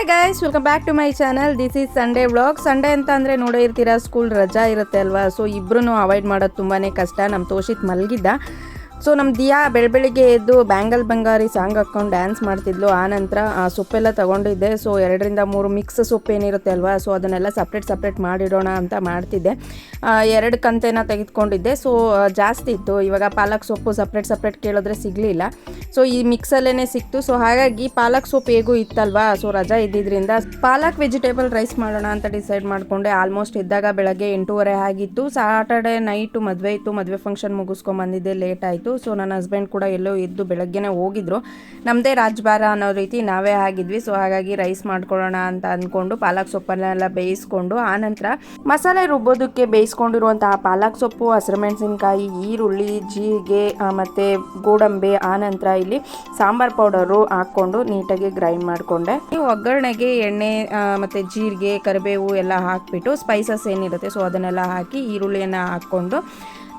Hi guys welcome back to my channel this is Sunday vlog Sunday ಅಂತ ಅಂದರೆ ನೋಡೇ ಇರ್ತೀರಾ ಸ್ಕೂಲ್ ರಜಾ ಇರುತ್ತೆ ಅಲ್ವಾ? ಸೊ ಇಬ್ಬರೂ ಅವಾಯ್ಡ್ ಮಾಡೋದು ತುಂಬಾ ಕಷ್ಟ. ನಮ್ಮ ತೋಷಿತ್ ಮಲಗಿದ್ದ. ಸೊ ನಮ್ಮ ದಿಯಾ ಬೆಳ ಬೆಳಿಗ್ಗೆ ಎದ್ದು ಬ್ಯಾಂಗಲ್ ಬಂಗಾರಿ ಸಾಂಗ್ ಹಾಕ್ಕೊಂಡು ಡ್ಯಾನ್ಸ್ ಮಾಡ್ತಿದ್ಲು. ಆ ನಂತರ ಸೊಪ್ಪೆಲ್ಲ ತಗೊಂಡಿದ್ದೆ. ಸೊ ಎರಡರಿಂದ ಮೂರು ಮಿಕ್ಸ್ ಸೊಪ್ಪು ಏನಿರುತ್ತೆ ಅಲ್ವಾ? ಸೊ ಅದನ್ನೆಲ್ಲ ಸಪ್ರೇಟ್ ಸಪ್ರೇಟ್ ಮಾಡಿಡೋಣ ಅಂತ ಮಾಡ್ತಿದ್ದೆ. ಎರಡು ಕಂತೆನ ತೆಗೆದುಕೊಂಡಿದ್ದೆ. ಸೊ ಜಾಸ್ತಿ ಇತ್ತು. ಇವಾಗ ಪಾಲಕ್ ಸೊಪ್ಪು ಸಪ್ರೇಟ್ ಸಪ್ರೇಟ್ ಕೇಳಿದ್ರೆ ಸಿಗಲಿಲ್ಲ. ಸೊ ಈ ಮಿಕ್ಸಲ್ಲೇ ಸಿಕ್ತು. ಸೊ ಹಾಗಾಗಿ ಪಾಲಕ್ ಸೊಪ್ಪು ಹೇಗೂ ಇತ್ತಲ್ವಾ? ಸೊ ರಜಾ ಇದ್ದಿದ್ದರಿಂದ ಪಾಲಕ್ ವೆಜಿಟೇಬಲ್ ರೈಸ್ ಮಾಡೋಣ ಅಂತ ಡಿಸೈಡ್ ಮಾಡಿಕೊಂಡೆ. ಆಲ್ಮೋಸ್ಟ್ ಇದ್ದಾಗ ಬೆಳಗ್ಗೆ ಎಂಟೂವರೆ ಆಗಿತ್ತು. ಸಾಟರ್ಡೆ ನೈಟು ಮದುವೆ ಇತ್ತು. ಮದುವೆ ಫಂಕ್ಷನ್ ಮುಗಿಸ್ಕೊಂಡು ಬಂದಿದ್ದೆ. ಲೇಟ್ ಆಯಿತು. ಸೊ ನನ್ನ ಹಸ್ಬೆಂಡ್ ಕೂಡ ಎಲ್ಲೋ ಇದ್ದು ಬೆಳಗ್ಗೆನೇ ಹೋಗಿದ್ರು. ನಮ್ಮದೇ ರಾಜ್ಭಾರ ಅನ್ನೋ ರೀತಿ ನಾವೇ ಆಗಿದ್ವಿ. ಸೊ ಹಾಗಾಗಿ ರೈಸ್ ಮಾಡ್ಕೊಳ್ಳೋಣ ಅಂತ ಅಂದ್ಕೊಂಡು ಪಾಲಕ್ ಸೊಪ್ಪನ್ನೆಲ್ಲ ಬೇಯಿಸ್ಕೊಂಡು ಆನಂತರ ಮಸಾಲೆ ರುಬ್ಬೋದಕ್ಕೆ ಬೇಯಿಸ್ಕೊಂಡಿರುವಂತಹ ಪಾಲಕ್ ಸೊಪ್ಪು ಹಸಿರು ಮೆಣಸಿನಕಾಯಿ ಈರುಳ್ಳಿ, ಜೀರಿಗೆ ಮತ್ತು ಗೋಡಂಬಿ ಆನಂತರ ಇಲ್ಲಿ ಸಾಂಬಾರ್ ಪೌಡರು ಹಾಕ್ಕೊಂಡು ನೀಟಾಗಿ ಗ್ರೈಂಡ್ ಮಾಡಿಕೊಂಡೆ. ಒಗ್ಗರಣೆಗೆ ಎಣ್ಣೆ ಮತ್ತೆ ಜೀರಿಗೆ, ಕರಿಬೇವು ಎಲ್ಲ ಹಾಕಿಬಿಟ್ಟು ಸ್ಪೈಸಸ್ ಏನಿರುತ್ತೆ ಸೊ ಅದನ್ನೆಲ್ಲ ಹಾಕಿ ಈರುಳ್ಳಿಯನ್ನು ಹಾಕ್ಕೊಂಡು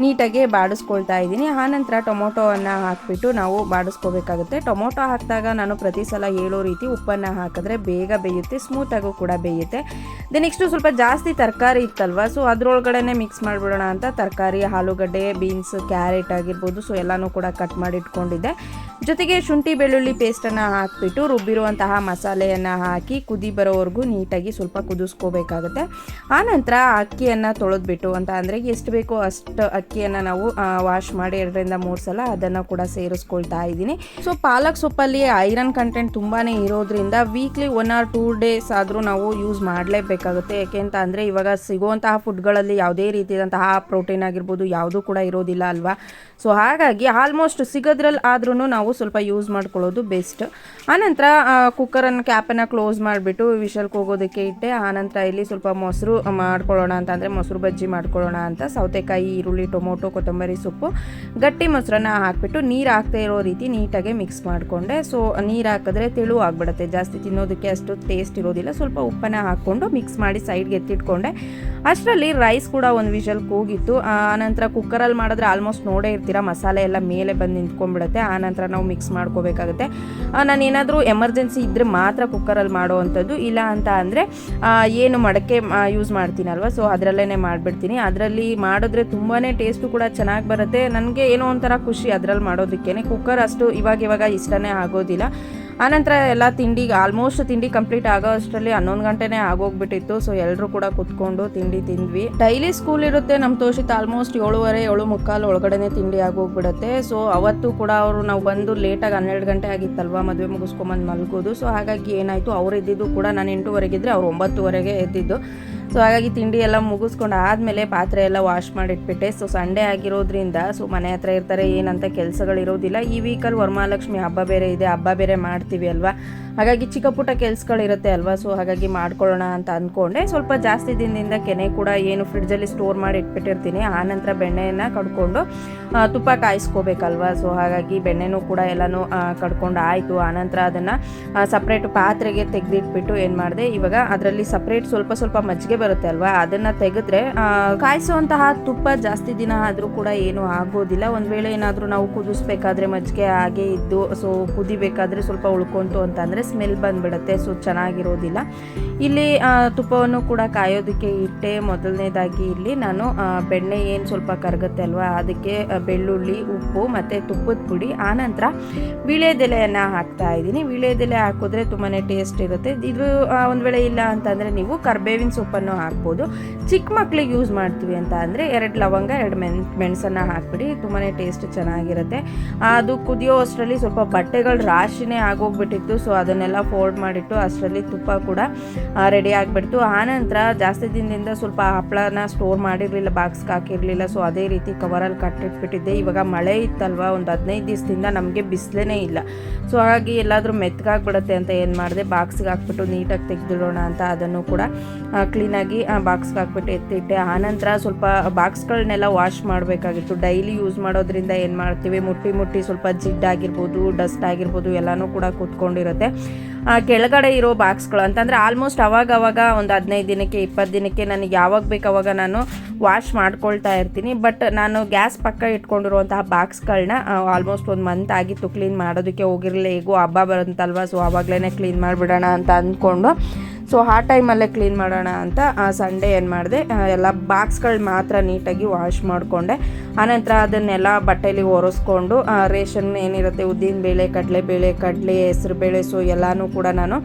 ನೀಟಾಗಿ ಬಾಡಿಸ್ಕೊಳ್ತಾ ಇದ್ದೀನಿ. ಆನಂತರ ಟೊಮೊಟೊವನ್ನು ಹಾಕಿಬಿಟ್ಟು ನಾವು ಬಾಡಿಸ್ಕೋಬೇಕಾಗುತ್ತೆ. ಟೊಮೊಟೊ ಹಾಕಿದಾಗ ನಾನು ಪ್ರತಿ ಸಲ ಹೇಳೋ ರೀತಿ ಉಪ್ಪನ್ನು ಹಾಕಿದ್ರೆ ಬೇಗ ಬೇಯುತ್ತೆ ಸ್ಮೂತಾಗೂ ಕೂಡ ಬೇಯುತ್ತೆ. ದೆ ನೆಕ್ಸ್ಟು ಸ್ವಲ್ಪ ಜಾಸ್ತಿ ತರಕಾರಿ ಇತ್ತಲ್ವ ಸೊ ಅದರೊಳಗಡೆ ಮಿಕ್ಸ್ ಮಾಡಿಬಿಡೋಣ ಅಂತ ತರಕಾರಿ, ಆಲೂಗಡ್ಡೆ ಬೀನ್ಸ್ ಕ್ಯಾರೆಟ್ ಆಗಿರ್ಬೋದು ಸೊ ಎಲ್ಲನೂ ಕೂಡ ಕಟ್ ಮಾಡಿ ಇಟ್ಕೊಂಡಿದ್ದೆ. ಜೊತೆಗೆ ಶುಂಠಿ ಬೆಳ್ಳುಳ್ಳಿ ಪೇಸ್ಟನ್ನು ಹಾಕಿಬಿಟ್ಟು ರುಬ್ಬಿರುವಂತಹ ಮಸಾಲೆಯನ್ನು ಹಾಕಿ ಕುದಿ ಬರೋವರೆಗೂ ನೀಟಾಗಿ ಸ್ವಲ್ಪ ಕುದಿಸ್ಕೋಬೇಕಾಗುತ್ತೆ. ಆನಂತರ ಅಕ್ಕಿಯನ್ನು ತೊಳೆದ್ಬಿಟ್ಟು ಅಂತ ಅಂದರೆ ಎಷ್ಟು ಬೇಕೋ ಅಷ್ಟು ಅಕ್ಕಿಯನ್ನು ನಾವು ವಾಶ್ ಮಾಡಿ ಎರಡರಿಂದ ಮೂರು ಸಲ ಅದನ್ನು ಕೂಡ ಸೇರಿಸ್ಕೊಳ್ತಾ ಇದ್ದೀನಿ. ಸೊ ಪಾಲಕ್ ಸೊಪ್ಪಲ್ಲಿ ಐರನ್ ಕಂಟೆಂಟ್ ತುಂಬಾ ಇರೋದ್ರಿಂದ weekly one or two days ಆದರೂ ನಾವು ಯೂಸ್ ಮಾಡಲೇಬೇಕಾಗುತ್ತೆ. ಯಾಕೆ ಅಂತ ಅಂದರೆ ಇವಾಗ ಸಿಗುವಂತಹ ಫುಡ್ಗಳಲ್ಲಿ ಯಾವುದೇ ರೀತಿಯಾದಂತಹ ಪ್ರೋಟೀನ್ ಆಗಿರ್ಬೋದು ಯಾವುದೂ ಕೂಡ ಇರೋದಿಲ್ಲ ಅಲ್ವಾ? ಸೊ ಹಾಗಾಗಿ ಆಲ್ಮೋಸ್ಟ್ ಸಿಗೋದ್ರಲ್ಲಿ ಆದ್ರೂ ನಾವು ಸ್ವಲ್ಪ ಯೂಸ್ ಮಾಡ್ಕೊಳ್ಳೋದು ಬೆಸ್ಟ್ ಆನಂತರ ಕುಕ್ಕರನ್ನು ಕ್ಯಾಪನ್ನು ಕ್ಲೋಸ್ ಮಾಡಿಬಿಟ್ಟು ವಿಷಲ್ಗೆ ಹೋಗೋದಕ್ಕೆ ಇಟ್ಟೆ. ಆನಂತರ ಇಲ್ಲಿ ಸ್ವಲ್ಪ ಮೊಸರು ಮಾಡ್ಕೊಳ್ಳೋಣ ಅಂತ ಅಂದರೆ ಮೊಸರು ಬಜ್ಜಿ ಮಾಡ್ಕೊಳ್ಳೋಣ ಅಂತ. ಸೌತೆಕಾಯಿ, ಈರುಳ್ಳಿ ಟೊಮೊಟೊ, ಕೊತ್ತಂಬರಿ ಸೊಪ್ಪು, ಗಟ್ಟಿ ಮೊಸರನ್ನ ಹಾಕ್ಬಿಟ್ಟು ನೀರು ಹಾಕ್ತಾ ಇರೋ ರೀತಿ ನೀಟಾಗಿ ಮಿಕ್ಸ್ ಮಾಡಿಕೊಂಡೆ. ಸೊ ನೀರು ಹಾಕಿದ್ರೆ ತೆಳು ಆಗ್ಬಿಡುತ್ತೆ. ಜಾಸ್ತಿ ತಿನ್ನೋದಕ್ಕೆ ಅಷ್ಟು ಟೇಸ್ಟ್ ಇರೋದಿಲ್ಲ. ಸ್ವಲ್ಪ ಉಪ್ಪನ್ನ ಹಾಕ್ಕೊಂಡು ಮಿಕ್ಸ್ ಮಾಡಿ ಸೈಡ್ಗೆ ಎತ್ತಿಟ್ಕೊಂಡೆ. ಅಷ್ಟರಲ್ಲಿ ರೈಸ್ ಕೂಡ ಒಂದು ವಿಷಲ್ ಕೂಗಿತ್ತು. ಆನಂತರ ಕುಕ್ಕರಲ್ಲಿ ಮಾಡಿದ್ರೆ ಆಲ್ಮೋಸ್ಟ್ ನೋಡೇ ಇರ್ತೀರ. ಮಸಾಲೆ ಎಲ್ಲ ಮೇಲೆ ಬಂದು ನಿಂತ್ಕೊಂಡ್ಬಿಡುತ್ತೆ. ಆನಂತರ ನಾವು ಮಿಕ್ಸ್ ಮಾಡ್ಕೋಬೇಕಾಗುತ್ತೆ. ನಾನು ಏನಾದರೂ ಎಮರ್ಜೆನ್ಸಿ ಇದ್ದರೆ ಮಾತ್ರ ಕುಕ್ಕರಲ್ಲಿ ಮಾಡುವಂಥದ್ದು ಇಲ್ಲ ಅಂತ ಅಂದರೆ ಏನು ಮಡಕೆ ಯೂಸ್ ಮಾಡ್ತೀನಲ್ವ? ಸೊ ಅದರಲ್ಲೇ ಮಾಡಿಬಿಡ್ತೀನಿ. ಅದರಲ್ಲಿ ಮಾಡಿದ್ರೆ ತುಂಬಾ ಟೇಸ್ಟು ಕೂಡ ಚೆನ್ನಾಗಿ ಬರುತ್ತೆ. ನನಗೆ ಏನೋ ಒಂಥರ ಖುಷಿ ಅದರಲ್ಲಿ ಮಾಡೋದಕ್ಕೇ ಕುಕ್ಕರ್ ಅಷ್ಟು ಇವಾಗ ಇವಾಗ ಇಷ್ಟನೇ ಆಗೋದಿಲ್ಲ. ಆನಂತರ ಎಲ್ಲ ತಿಂಡಿಗೆ ಆಲ್ಮೋಸ್ಟ್ ತಿಂಡಿ ಕಂಪ್ಲೀಟ್ ಆಗೋ ಅಷ್ಟರಲ್ಲಿ ಹನ್ನೊಂದು ಗಂಟೆನೇ ಆಗೋಗ್ಬಿಟ್ಟಿತ್ತು. ಸೊ ಎಲ್ಲರೂ ಕೂಡ ಕುತ್ಕೊಂಡು ತಿಂಡಿ ತಿಂದ್ವಿ. ಡೈಲಿ ಸ್ಕೂಲ್ ಇರುತ್ತೆ ನಮ್ಮ ತೋಷಿತ್. ಆಲ್ಮೋಸ್ಟ್ ಏಳುವರೆ ಏಳು ಮುಕ್ಕಾಲು ಒಳಗಡೆ ತಿಂಡಿ ಆಗೋಗ್ಬಿಡುತ್ತೆ. ಸೊ ಅವತ್ತು ಕೂಡ ಅವರು ನಾವು ಬಂದು ಲೇಟಾಗಿ ಹನ್ನೆರಡು ಗಂಟೆ ಆಗಿತ್ತಲ್ವ? ಮದುವೆ ಮುಗಿಸ್ಕೊಂಬಂದು ಮಲ್ಗೋದು. ಸೊ ಹಾಗಾಗಿ ಏನಾಯಿತು? ಅವ್ರು ಇದ್ದಿದ್ದು ಕೂಡ ನಾನು ಎಂಟುವರೆಗಿದ್ರೆ ಅವ್ರು ಒಂಬತ್ತುವರೆಗೆ ಎದ್ದಿದ್ದು. ಸೊ ಹಾಗಾಗಿ ತಿಂಡಿ ಎಲ್ಲ ಮುಗಿಸ್ಕೊಂಡು ಆದಮೇಲೆ ಪಾತ್ರೆ ಎಲ್ಲ ವಾಶ್ ಮಾಡಿಟ್ಬಿಟ್ಟೆ. ಸೊ ಸಂಡೇ ಆಗಿರೋದ್ರಿಂದ ಸೊ ಮನೆ ಹತ್ರ ಇರ್ತಾರೆ, ಏನಂತ ಕೆಲಸಗಳಿರೋದಿಲ್ಲ ಈ ವೀಕಲ್ಲಿ ವರಮಹಾಲಕ್ಷ್ಮಿ ಹಬ್ಬ ಬೇರೆ ಇದೆ, ಹಬ್ಬ ಬೇರೆ ಮಾಡ್ತೀವಿ ಅಲ್ವಾ? ಹಾಗಾಗಿ ಚಿಕ್ಕ ಪುಟ್ಟ ಕೆಲಸಗಳಿರುತ್ತೆ ಅಲ್ವಾ? ಸೊ ಹಾಗಾಗಿ ಮಾಡ್ಕೊಳ್ಳೋಣ ಅಂತ ಅಂದ್ಕೊಂಡೆ. ಸ್ವಲ್ಪ ಜಾಸ್ತಿ ದಿನದಿಂದ ಕೆನೆ ಕೂಡ ಏನು ಫ್ರಿಡ್ಜಲ್ಲಿ ಸ್ಟೋರ್ ಮಾಡಿ ಇಟ್ಬಿಟ್ಟಿರ್ತೀನಿ. ಆನಂತರ ಬೆಣ್ಣೆಯನ್ನು ಕಡ್ಕೊಂಡು ತುಪ್ಪ ಕಾಯಿಸ್ಕೋಬೇಕಲ್ವಾ? ಸೊ ಹಾಗಾಗಿ ಬೆಣ್ಣೆನೂ ಕೂಡ ಎಲ್ಲನೂ ಕಡ್ಕೊಂಡು ಆಯಿತು ಆನಂತರ ಅದನ್ನು ಸಪ್ರೇಟ್ ಪಾತ್ರೆಗೆ ತೆಗೆದಿಟ್ಬಿಟ್ಟು ಏನು ಮಾಡಿದೆ? ಇವಾಗ ಅದರಲ್ಲಿ ಸಪ್ರೇಟ್ ಸ್ವಲ್ಪ ಸ್ವಲ್ಪ ಮಜ್ಜಿಗೆ ಬರುತ್ತೆ ಅಲ್ವಾ? ಅದನ್ನು ತೆಗೆದ್ರೆ ಕಾಯಿಸುವಂತಹ ತುಪ್ಪ ಜಾಸ್ತಿ ದಿನ ಆದರೂ ಕೂಡ ಏನು ಆಗೋದಿಲ್ಲ. ಒಂದು ವೇಳೆ ಏನಾದರೂ ನಾವು ಕುದಿಸ್ಬೇಕಾದ್ರೆ ಮಜ್ಜಿಗೆ ಹಾಗೆ ಇದ್ದು, ಸೊ ಕುದಿಬೇಕಾದ್ರೆ ಸ್ವಲ್ಪ ಉಳ್ಕೊಂತು ಅಂತಂದರೆ ಸ್ಮೆಲ್ ಬಂದ್ಬಿಡುತ್ತೆ ಸೊ ಚೆನ್ನಾಗಿರೋದಿಲ್ಲ. ಇಲ್ಲಿ ತುಪ್ಪವನ್ನು ಕೂಡ ಕಾಯೋದಕ್ಕೆ ಇಟ್ಟೆ. ಮೊದಲನೇದಾಗಿ ಇಲ್ಲಿ ನಾನು ಬೆಣ್ಣೆ ಏನು ಸ್ವಲ್ಪ ಕರಗುತ್ತೆ ಅಲ್ವಾ, ಅದಕ್ಕೆ ಬೆಳ್ಳುಳ್ಳಿ, ಉಪ್ಪು ಮತ್ತು ತುಪ್ಪದ ಪುಡಿ. ಆನಂತರ ವೀಳ್ಯದೆಲೆಯನ್ನು ಹಾಕ್ತಾ ಇದ್ದೀನಿ. ವೀಳ್ಯದೆಲೆ ಹಾಕಿದ್ರೆ ತುಂಬಾ ಟೇಸ್ಟ್ ಇರುತ್ತೆ. ಇದು ಒಂದು ವೇಳೆ ಇಲ್ಲ ಅಂತಂದರೆ ನೀವು ಕರ್ಬೇವಿನ ಸೊಪ್ಪನ್ನು ಹಾಕ್ಬೋದು. ಚಿಕ್ಕ ಮಕ್ಕಳಿಗೆ ಯೂಸ್ ಮಾಡ್ತೀವಿ ಅಂತ ಅಂದರೆ ಎರಡು ಲವಂಗ, ಎರಡು ಮೆಣ್, ಮೆಣಸನ್ನು ಹಾಕ್ಬಿಡಿ. ತುಂಬಾ ಟೇಸ್ಟ್ ಚೆನ್ನಾಗಿರುತ್ತೆ. ಅದು ಕುದಿಯೋ ಅಷ್ಟರಲ್ಲಿ ಸ್ವಲ್ಪ ಬಟ್ಟೆಗಳು ರಾಶಿನೇ ಆಗೋಗ್ಬಿಟ್ಟಿತ್ತು. ಸೊ ಅದನ್ನೆಲ್ಲ ಫೋಲ್ಡ್ ಮಾಡಿಟ್ಟು ಅಷ್ಟರಲ್ಲಿ ತುಪ್ಪ ಕೂಡ ರೆಡಿ ಆಗಿಬಿಡ್ತು. ಆನಂತರ ಜಾಸ್ತಿ ದಿನದಿಂದ ಸ್ವಲ್ಪ ಹಪ್ಪಳನ ಸ್ಟೋರ್ ಮಾಡಿರಲಿಲ್ಲ ಬಾಕ್ಸ್ಗೆ ಹಾಕಿರಲಿಲ್ಲ. ಸೊ ಅದೇ ರೀತಿ ಕವರಲ್ಲಿ ಕಟ್ಟಿಟ್ಬಿಟ್ಟಿದ್ದೆ. ಇವಾಗ ಮಳೆ ಇತ್ತಲ್ವ? ಒಂದು ಹದಿನೈದು ದಿವಸದಿಂದ ನಮಗೆ ಬಿಸಿಲೇ ಇಲ್ಲ. ಸೊ ಹಾಗಾಗಿ ಎಲ್ಲಾದರೂ ಮೆತ್ತಗಾಗ್ಬಿಡುತ್ತೆ ಅಂತ ಏನು ಮಾಡಿದೆ ಬಾಕ್ಸ್ಗೆ ಹಾಕ್ಬಿಟ್ಟು ನೀಟಾಗಿ ತೆಗೆದಿಡೋಣ ಅಂತ ಅದನ್ನು ಕೂಡ ಕ್ಲೀನಾಗಿ ಕ್ಲೀನಾಗಿ ಬಾಕ್ಸ್ಗೆ ಹಾಕ್ಬಿಟ್ಟು ಎತ್ತಿಟ್ಟೆ. ಆನಂತರ ಸ್ವಲ್ಪ ಬಾಕ್ಸ್ಗಳನ್ನೆಲ್ಲ ವಾಶ್ ಮಾಡಬೇಕಾಗಿತ್ತು. ಡೈಲಿ ಯೂಸ್ ಮಾಡೋದ್ರಿಂದ ಏನು ಮಾಡ್ತೀವಿ? ಮುಟ್ಟಿ ಮುಟ್ಟಿ ಸ್ವಲ್ಪ ಜಿಡ್ಡಾಗಿರ್ಬೋದು ಡಸ್ಟ್ ಆಗಿರ್ಬೋದು, ಎಲ್ಲನೂ ಕೂಡ ಕೂತ್ಕೊಂಡಿರುತ್ತೆ. ಕೆಳಗಡೆ ಇರೋ ಬಾಕ್ಸ್ಗಳು ಅಂತಂದರೆ ಆಲ್ಮೋಸ್ಟ್ ಅವಾಗ ಅವಾಗ ಒಂದು ಹದಿನೈದು ದಿನಕ್ಕೆ ಇಪ್ಪತ್ತು ದಿನಕ್ಕೆ ನನಗೆ ಯಾವಾಗ ಬೇಕು ಅವಾಗ ನಾನು ವಾಶ್ ಮಾಡ್ಕೊಳ್ತಾ ಇರ್ತೀನಿ. ಬಟ್ ನಾನು ಗ್ಯಾಸ್ ಪಕ್ಕ ಇಟ್ಕೊಂಡಿರುವಂತಹ ಬಾಕ್ಸ್ಗಳನ್ನ ಆಲ್ಮೋಸ್ಟ್ ಒಂದು ಮಂತ್ ಆಗಿತ್ತು ಕ್ಲೀನ್ ಮಾಡೋದಕ್ಕೆ. ಹೋಗಿರಲಿಲ್ಲ ಹೇಗೂ ಹಬ್ಬ ಬರುತ್ತಲ್ವ ಸೊ ಆವಾಗಲೇ ಕ್ಲೀನ್ ಮಾಡಿಬಿಡೋಣ ಅಂತ ಅಂದ್ಕೊಂಡು ಸೊ ಆ ಟೈಮಲ್ಲೇ ಕ್ಲೀನ್ ಮಾಡೋಣ ಅಂತ, ಆ ಸಂಡೇ ಏನು ಮಾಡಿದೆ ಎಲ್ಲ ಬಾಕ್ಸ್ಗಳು ಮಾತ್ರ ನೀಟಾಗಿ ವಾಶ್ ಮಾಡಿಕೊಂಡೆ. ಆನಂತರ ಅದನ್ನೆಲ್ಲ ಬಟ್ಟೆಲಿ ಒರೆಸ್ಕೊಂಡು ರೇಷನ್ ಏನಿರುತ್ತೆ, ಉದ್ದಿನ ಬೇಳೆ ಕಡಲೆಬೇಳೆ ಕಡಲೆ, ಹೆಸರು ಬೇಳೆ ಸೊ ಎಲ್ಲನೂ ಕೂಡ ನಾನು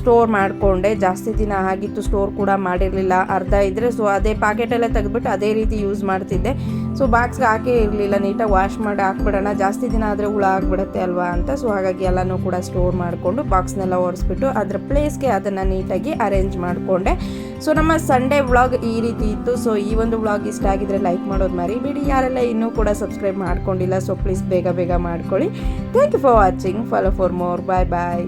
ಸ್ಟೋರ್ ಮಾಡಿಕೊಂಡೆ. ಜಾಸ್ತಿ ದಿನ ಆಗಿತ್ತು ಸ್ಟೋರ್ ಕೂಡ ಮಾಡಿರಲಿಲ್ಲ. ಅರ್ಧ ಇದ್ದರೆ ಸೊ ಅದೇ ಪ್ಯಾಕೆಟಲ್ಲೇ ತೆಗೆದ್ಬಿಟ್ಟು ಅದೇ ರೀತಿ ಯೂಸ್ ಮಾಡ್ತಿದ್ದೆ. ಸೊ ಬಾಕ್ಸ್ಗೆ ಹಾಕೇ ಇರಲಿಲ್ಲ. ನೀಟಾಗಿ ವಾಶ್ ಮಾಡಿ ಹಾಕ್ಬಿಡೋಣ. ಜಾಸ್ತಿ ದಿನ ಆದರೆ ಹುಳ ಆಗಿಬಿಡುತ್ತೆ ಅಲ್ವಾ ಅಂತ. ಸೊ ಹಾಗಾಗಿ ಎಲ್ಲನೂ ಕೂಡ ಸ್ಟೋರ್ ಮಾಡಿಕೊಂಡು ಬಾಕ್ಸ್ನೆಲ್ಲ ಒರೆಸ್ಬಿಟ್ಟು ಅದರ ಪ್ಲೇಸ್ಗೆ ಅದನ್ನು ನೀಟಾಗಿ ಅರೇಂಜ್ ಮಾಡಿಕೊಂಡೆ. ಸೊ ನಮ್ಮ ಸಂಡೇ ವ್ಲಾಗ್ ಈ ರೀತಿ ಇತ್ತು. ಸೊ ಈ ಒಂದು ವ್ಲಾಗ್ ಇಷ್ಟ ಆಗಿದ್ರೆ ಲೈಕ್ ಮಾಡೋದು ಮರಿಬೇಡಿ. ಯಾರೆಲ್ಲ ಇನ್ನೂ ಕೂಡ ಸಬ್ಸ್ಕ್ರೈಬ್ ಮಾಡ್ಕೊಂಡಿಲ್ಲ ಸೊ ಪ್ಲೀಸ್ ಬೇಗ ಬೇಗ ಮಾಡ್ಕೊಳ್ಳಿ. Thank you for watching follow for more bye bye